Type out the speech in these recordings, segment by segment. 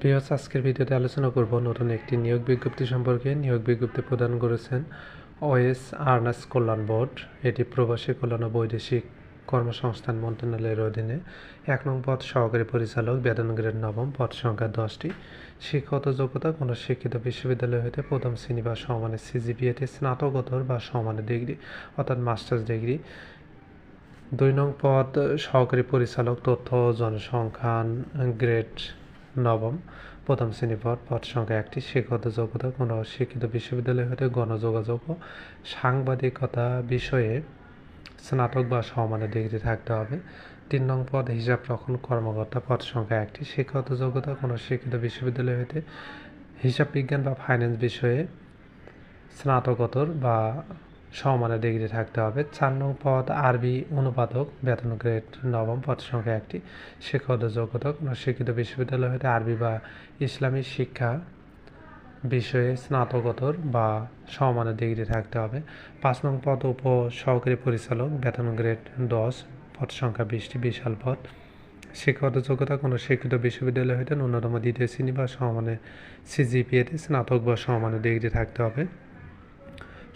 প্রিয় আজকের ভিডিওতে আলোচনা করব নতুন একটি নিয়োগ বিজ্ঞপ্তি সম্পর্কে। নিয়োগ বিজ্ঞপ্তি প্রদান করেছেন ওএস আর্নাস কল্যাণ বোর্ড, এটি প্রবাসী কল্যাণ ও বৈদেশিক কর্মসংস্থান মন্ত্রণালয়ের অধীনে। এক নং পদ, সহকারী পরিচালক বেতন গ্রেড নবম পদ, সংখ্যা দশটি। শিক্ষাগত যোগ্যতা, কোনো শিক্ষিত বিশ্ববিদ্যালয় হতে প্রথম শ্রেণি বা সমানের সিজিপিএতে স্নাতকোত্তর বা সমানের ডিগ্রি, অর্থাৎ মাস্টার্স ডিগ্রি। দুই নং পদ, সহকারী পরিচালক, তথ্য জনসংখ্যান গ্রেড নবম, প্রথম শ্রেণি পদ পদ সংখ্যা একটি, শিক্ষাগত যোগ্যতা কোনো শিক্ষিত বিশ্ববিদ্যালয় হতে গণযোগাযোগ ও সাংবাদিকতা বিষয়ে স্নাতক বা সমানের ডিগ্রি থাকতে হবে। তিন নং পদ, হিসাব রক্ষণ কর্মকর্তা পদ সংখ্যা একটি, শিক্ষাগত যোগ্যতা কোনো শিক্ষিত বিশ্ববিদ্যালয় হতে হিসাব বিজ্ঞান বা ফাইন্যান্স বিষয়ে স্নাতকোত্তর বা সমমানের ডিগ্রি থাকতে হবে। চার নং পদ আরবি অনুবাদক, বেতন গ্রেড নবম পদ সংখ্যা একটি, শিক্ষাগত যোগ্যতা কোনো শিক্ষিত বিশ্ববিদ্যালয় হতে আরবি বা ইসলামী শিক্ষা বিষয়ে স্নাতকোত্তর বা সমমানের ডিগ্রি থাকতে হবে। পাঁচ নং পদ উপ সহকারী পরিচালক, বেতন গ্রেড দশ, পদ সংখ্যা বিশটি, বিশাল পদ। শিক্ষাগত যোগ্যতা কোনো শিক্ষিত বিশ্ববিদ্যালয় হতে ন্যূনতম দ্বিতীয় শ্রেণি বা সমানের সিজিপিএতে স্নাতক বা সমানের ডিগ্রি থাকতে হবে।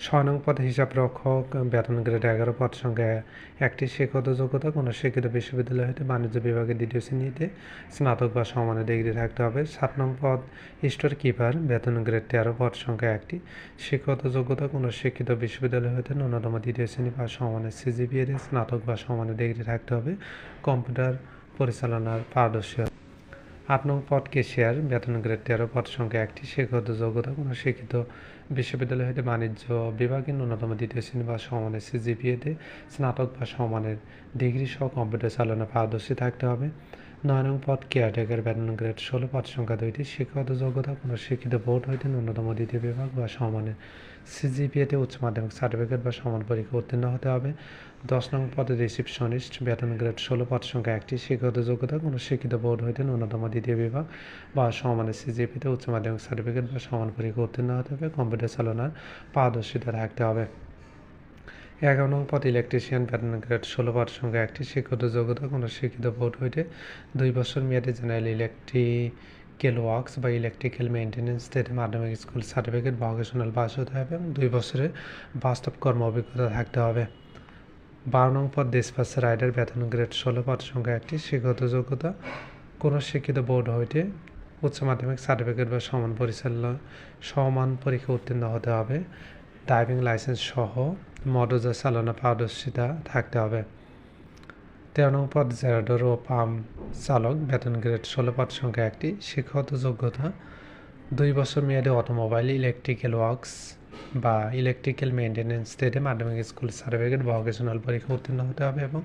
ছয় নং পদ হিসাব রক্ষক বেতন গ্রেড এগারো পদ সংখ্যা একটি শিক্ষত যোগ্যতা, কোনো শিক্ষিত বিশ্ববিদ্যালয় হতে বাণিজ্য বিভাগের দ্বিতীয় শ্রেণীতে স্নাতক বা সমানের ডিগ্রি থাকতে হবে। সাত নং পদ, স্টোর কিপার, বেতন গ্রেড তেরো পদ সংখ্যা একটি শিক্ষত যোগ্যতা, কোনো শিক্ষিত বিশ্ববিদ্যালয় হতে ন্যূনতম দ্বিতীয় শ্রেণি বা সমানের সিজিপিএতে স্নাতক বা সমানের ডিগ্রি থাকতে হবে। কম্পিউটার পরিচালনার পারদর্শী আট নং শেয়ার, বেতন গ্রেড তেরো, পদ সংখ্যা একটি, শিক্ষাগত যোগ্যতা কোনো শিক্ষিত বিশ্ববিদ্যালয় হতে বাণিজ্য বিভাগের ন্যূনতম দ্বিতীয় শ্রেণি বা সমানের সিজিপিএতে স্নাতক বা সমানের ডিগ্রি সহ কম্পিউটার চালনা পারদর্শী থাকতে হবে। নয় নং পদ কেয়ারটেকার বেতন গ্রেড ষোলো পদ সংখ্যা দুইটি। শিক্ষাগত যোগ্যতা কোনো শিক্ষিত বোর্ড হইতে ন্যূনতম দ্বিতীয় বিভাগ বা সমানের সিজিপিএতে উচ্চ মাধ্যমিক সার্টিফিকেট বা সমান পরীক্ষা উত্তীর্ণ হতে হবে। দশ নং পদে রিসিপশনিস্ট বেতন গ্রেড ষোলো পদ সংখ্যা একটি। শিক্ষাগত যোগ্যতা কোনো শিক্ষিত বোর্ড হইতে ন্যূনতম দ্বিতীয় বিভাগ বা সমানের সিজিপিতে উচ্চ মাধ্যমিক সার্টিফিকেট বা সমান পরীক্ষা উত্তীর্ণ হতে হবে। কম্পিউটার চালানোর পারদর্শিতা থাকতে হবে। এগারো নং পদ ইলেকট্রিশিয়ান বেতন গ্রেড ষোলো পদ সংখ্যা একটি শিক্ষিত যোগ্যতা, কোনো শিক্ষিত বোর্ড হইতে দুই বছর মেয়াদে জেনারেল ইলেকট্রিক্যাল ওয়ার্কস বা ইলেকট্রিক্যাল মেনটেন্যান্স থেকে মাধ্যমিক স্কুল সার্টিফিকেট বা ভোকেশনাল পাস হতে হবে এবং দুই বছরের বাস্তব কর্ম অভিজ্ঞতা থাকতে হবে। বারো নং পদ ডিসপাস রাইডার বেতন গ্রেড ষোলো পদ সংখ্যা একটি শিক্ষিত যোগ্যতা, কোনো শিক্ষিত বোর্ড হইতে উচ্চ মাধ্যমিক সার্টিফিকেট বা সমান পরিচালনা, সমান পরীক্ষা উত্তীর্ণ হতে হবে। ড্রাইভিং লাইসেন্স সহ মডোজা চালনা পারদর্শিতা থাকতে হবে। তেরো নং পদ জেরাডোর ও পাম, চালক, বেতন গ্রেড ষোলো পদ সংখ্যা একটি, শিক্ষাগত যোগ্যতা, দুই বছর মেয়াদে অটোমোবাইল, ইলেকট্রিক্যাল ওয়ার্কস বা ইলেকট্রিক্যাল মেনটেন্যান্স থেকে মাধ্যমিক স্কুল সার্টিফিকেট ভোকেশনাল পরীক্ষা উত্তীর্ণ হতে হবে এবং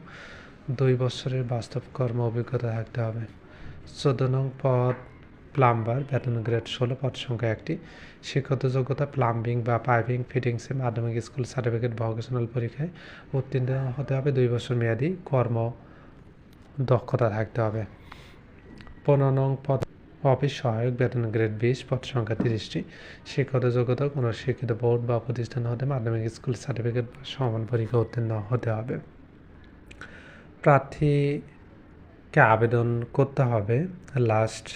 দুই বছরের বাস্তব কর্ম অভিজ্ঞতা থাকতে হবে। চোদ্দ নং পদ প্লাম্বার বেতন গ্রেড ষোলো পদ সংখ্যা একটি। শিক্ষত যোগ্যতা প্লাম্বিং বা পাইপিং, ফিটিংসে মাধ্যমিক স্কুল সার্টিফিকেট ভোকেশনাল পরীক্ষায় উত্তীর্ণ হতে হবে দুই বছর মেয়াদি। কর্ম দক্ষতা থাকতে হবে। পনেরো নং পদ, অফিস সহায়ক বেতন গ্রেড বিশ, পদ সংখ্যা তিরিশটি। শিক্ষত যোগ্যতা, কোনো শিক্ষিত বোর্ড বা প্রতিষ্ঠান হতে মাধ্যমিক স্কুল সার্টিফিকেট বা সমান পরীক্ষা উত্তীর্ণ হতে হবে। প্রার্থীকে আবেদন করতে হবে। লাস্ট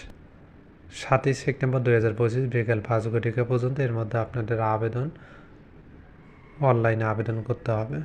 সাতই সেপ্টেম্বর দু হাজার পঁচিশ বিকেল পাঁচ ঘটিকা পর্যন্ত এর মধ্যে আপনাদের আবেদন, অনলাইনে আবেদন করতে হবে।